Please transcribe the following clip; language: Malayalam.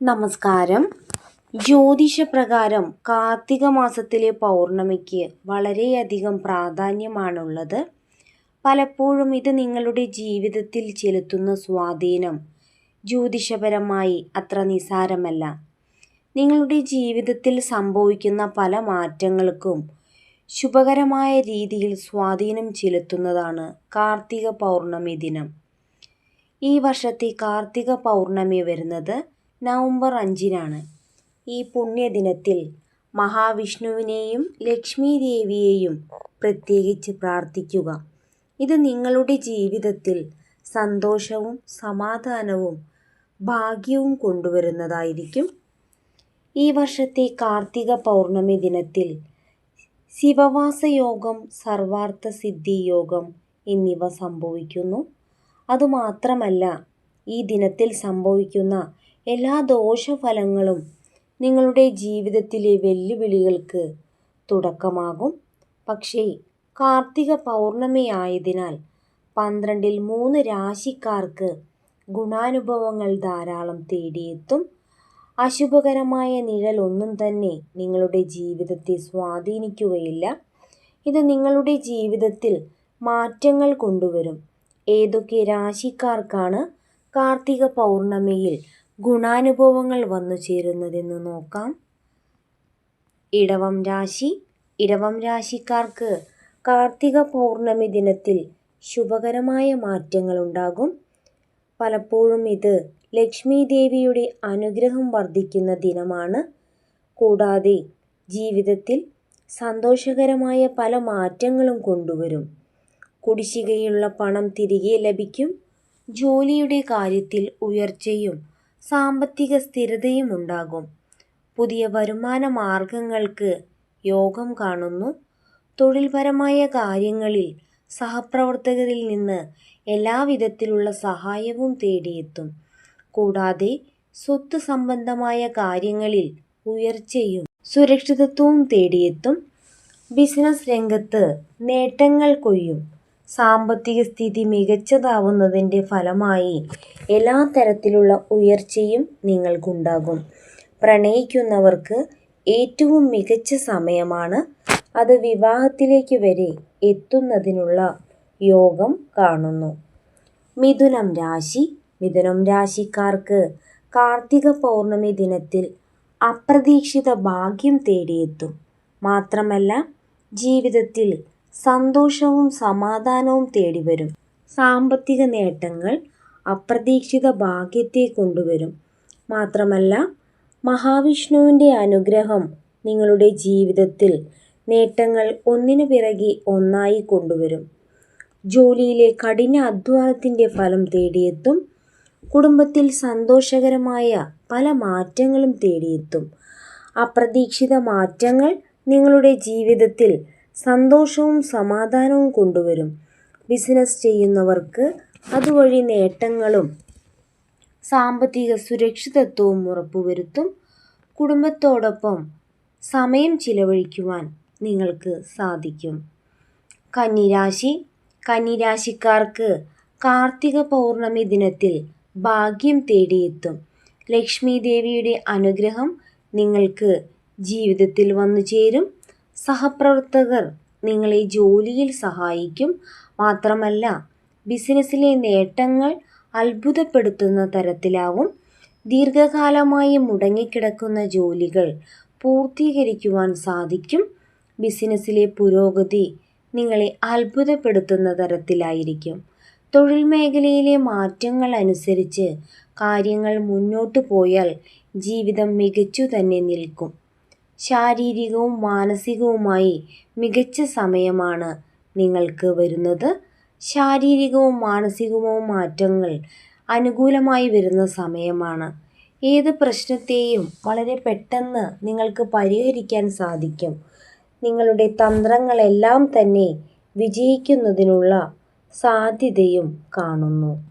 നമസ്കാരം. ജ്യോതിഷപ്രകാരം കാർത്തിക മാസത്തിലെ പൗർണമിക്ക് വളരെയധികം പ്രാധാന്യമാണുള്ളത്. പലപ്പോഴും ഇത് നിങ്ങളുടെ ജീവിതത്തിൽ ചെലുത്തുന്ന സ്വാധീനം. ജ്യോതിഷപരമായി അത്ര നിസാരമല്ല. നിങ്ങളുടെ ജീവിതത്തിൽ സംഭവിക്കുന്ന പല മാറ്റങ്ങൾക്കും ശുഭകരമായ രീതിയിൽ സ്വാധീനം ചെലുത്തുന്നതാണ് കാർത്തിക പൗർണമി ദിനം. ഈ വർഷത്തെ കാർത്തിക പൗർണമി വരുന്നത് നവംബർ അഞ്ചിനാണ്. ഈ പുണ്യദിനത്തിൽ മഹാവിഷ്ണുവിനെയും ലക്ഷ്മി ദേവിയെയും പ്രത്യേകിച്ച് പ്രാർത്ഥിക്കുക. ഇത് നിങ്ങളുടെ ജീവിതത്തിൽ സന്തോഷവും സമാധാനവും ഭാഗ്യവും കൊണ്ടുവരുന്നതായിരിക്കും. ഈ വർഷത്തെ കാർത്തിക പൗർണമി ദിനത്തിൽ ശിവവാസയോഗം സർവാർത്ഥ സിദ്ധി യോഗം എന്നിവ സംഭവിക്കുന്നു. അതുമാത്രമല്ല ഈ ദിനത്തിൽ സംഭവിക്കുന്ന എല്ലാ ദോഷഫലങ്ങളും നിങ്ങളുടെ ജീവിതത്തിലെ വെല്ലുവിളികൾക്ക് തുടക്കമാകും. പക്ഷേ കാർത്തിക പൗർണമിയായതിനാൽ പന്ത്രണ്ടിൽ മൂന്ന് രാശിക്കാർക്ക് ഗുണാനുഭവങ്ങൾ ധാരാളം തേടിയെത്തും. അശുഭകരമായ നിഴലൊന്നും തന്നെ നിങ്ങളുടെ ജീവിതത്തെ സ്വാധീനിക്കുകയില്ല. ഇത് നിങ്ങളുടെ ജീവിതത്തിൽ മാറ്റങ്ങൾ കൊണ്ടുവരും. ഏതൊക്കെ രാശിക്കാർക്കാണ് കാർത്തിക പൗർണമിയിൽ ഗുണാനുഭവങ്ങൾ വന്നു ചേരുന്നതെന്ന് നോക്കാം. ഇടവം രാശി. ഇടവം രാശിക്കാർക്ക് കാർത്തിക പൗർണമി ദിനത്തിൽ ശുഭകരമായ മാറ്റങ്ങൾ ഉണ്ടാകും. പലപ്പോഴും ഇത് ലക്ഷ്മി ദേവിയുടെ അനുഗ്രഹം വർദ്ധിക്കുന്ന ദിനമാണ്. കൂടാതെ ജീവിതത്തിൽ സന്തോഷകരമായ പല മാറ്റങ്ങളും കൊണ്ടുവരും. കുടിശ്ശികയുള്ള പണം തിരികെ ലഭിക്കും. ജോലിയുടെ കാര്യത്തിൽ ഉയർച്ചയും സാമ്പത്തിക സ്ഥിരതയും ഉണ്ടാകും. പുതിയ വരുമാന മാർഗങ്ങൾക്ക് യോഗം കാണുന്നു. തൊഴിൽപരമായ കാര്യങ്ങളിൽ സഹപ്രവർത്തകരിൽ നിന്ന് എല്ലാവിധത്തിലുള്ള സഹായവും തേടിയെത്തും. കൂടാതെ സ്വത്ത് സംബന്ധമായ കാര്യങ്ങളിൽ ഉയർച്ചയും സുരക്ഷിതത്വവും തേടിയെത്തും. ബിസിനസ് രംഗത്ത് നേട്ടങ്ങൾ കൊയ്യും. സാമ്പത്തിക സ്ഥിതി മികച്ചതാവുന്നതിന്റെ ഫലമായി എല്ലാ തരത്തിലുള്ള ഉയർച്ചയും നിങ്ങൾക്കുണ്ടാകും. പ്രണയിക്കുന്നവർക്ക് ഏറ്റവും മികച്ച സമയമാണ് അത് വിവാഹത്തിലേക്ക് വരെ എത്തുന്നതിനുള്ള യോഗം കാണുന്നു. മിഥുനം രാശി. മിഥുനം രാശിക്കാർക്ക് കാർത്തിക പൗർണമി ദിനത്തിൽ അപ്രതീക്ഷിത ഭാഗ്യം തേടിയെത്തും. മാത്രമല്ല ജീവിതത്തിൽ സന്തോഷവും സമാധാനവും തേടിവരും സാമ്പത്തിക നേട്ടങ്ങൾ അപ്രതീക്ഷിത ഭാഗ്യത്തെ കൊണ്ടുവരും. മാത്രമല്ല മഹാവിഷ്ണുവിന്റെ അനുഗ്രഹം നിങ്ങളുടെ ജീവിതത്തിൽ നേട്ടങ്ങൾ ഒന്നിനു പിറകെ ഒന്നായി കൊണ്ടുവരും. ജോലിയിലെ കഠിന അധ്വാനത്തിന്റെ ഫലം തേടിയെത്തും. കുടുംബത്തിൽ സന്തോഷകരമായ പല മാറ്റങ്ങളും തേടിയെത്തും. അപ്രതീക്ഷിത മാറ്റങ്ങൾ നിങ്ങളുടെ ജീവിതത്തിൽ സന്തോഷവും സമാധാനവും കൊണ്ടുവരും. ബിസിനസ് ചെയ്യുന്നവർക്ക് അതുവഴി നേട്ടങ്ങളും സാമ്പത്തിക സുരക്ഷിതത്വവും ഉറപ്പുവരുത്തും. കുടുംബത്തോടൊപ്പം സമയം ചിലവഴിക്കുവാൻ നിങ്ങൾക്ക് സാധിക്കും. കന്നിരാശി കന്നിരാശിക്കാർക്ക് കാർത്തിക പൗർണമി ദിനത്തിൽ ഭാഗ്യം തേടിയെത്തും. ലക്ഷ്മി ദേവിയുടെ അനുഗ്രഹം നിങ്ങൾക്ക് ജീവിതത്തിൽ വന്നു ചേരും സഹപ്രവർത്തകർ നിങ്ങളെ ജോലിയിൽ സഹായിക്കും. മാത്രമല്ല ബിസിനസ്സിലെ നേട്ടങ്ങൾ അത്ഭുതപ്പെടുത്തുന്ന തരത്തിലാവും. ദീർഘകാലമായി മുടങ്ങിക്കിടക്കുന്ന ജോലികൾ പൂർത്തീകരിക്കുവാൻ സാധിക്കും. ബിസിനസ്സിലെ പുരോഗതി നിങ്ങളെ അത്ഭുതപ്പെടുത്തുന്ന തരത്തിലായിരിക്കും. തൊഴിൽ മേഖലയിലെ മാറ്റങ്ങൾ അനുസരിച്ച് കാര്യങ്ങൾ മുന്നോട്ട് പോയാൽ ജീവിതം മികച്ചു തന്നെ നിൽക്കും. ശാരീരികവും മാനസികവുമായി മികച്ച സമയമാണ് നിങ്ങൾക്ക് വരുന്നത്. ശാരീരികവും മാനസികവും മാറ്റങ്ങൾ അനുകൂലമായി വരുന്ന സമയമാണ്. ഏത് പ്രശ്നത്തെയും വളരെ പെട്ടെന്ന് നിങ്ങൾക്ക് പരിഹരിക്കാൻ സാധിക്കും. നിങ്ങളുടെ തന്ത്രങ്ങളെല്ലാം തന്നെ വിജയിക്കുന്നതിനുള്ള സാധ്യതയും കാണുന്നു.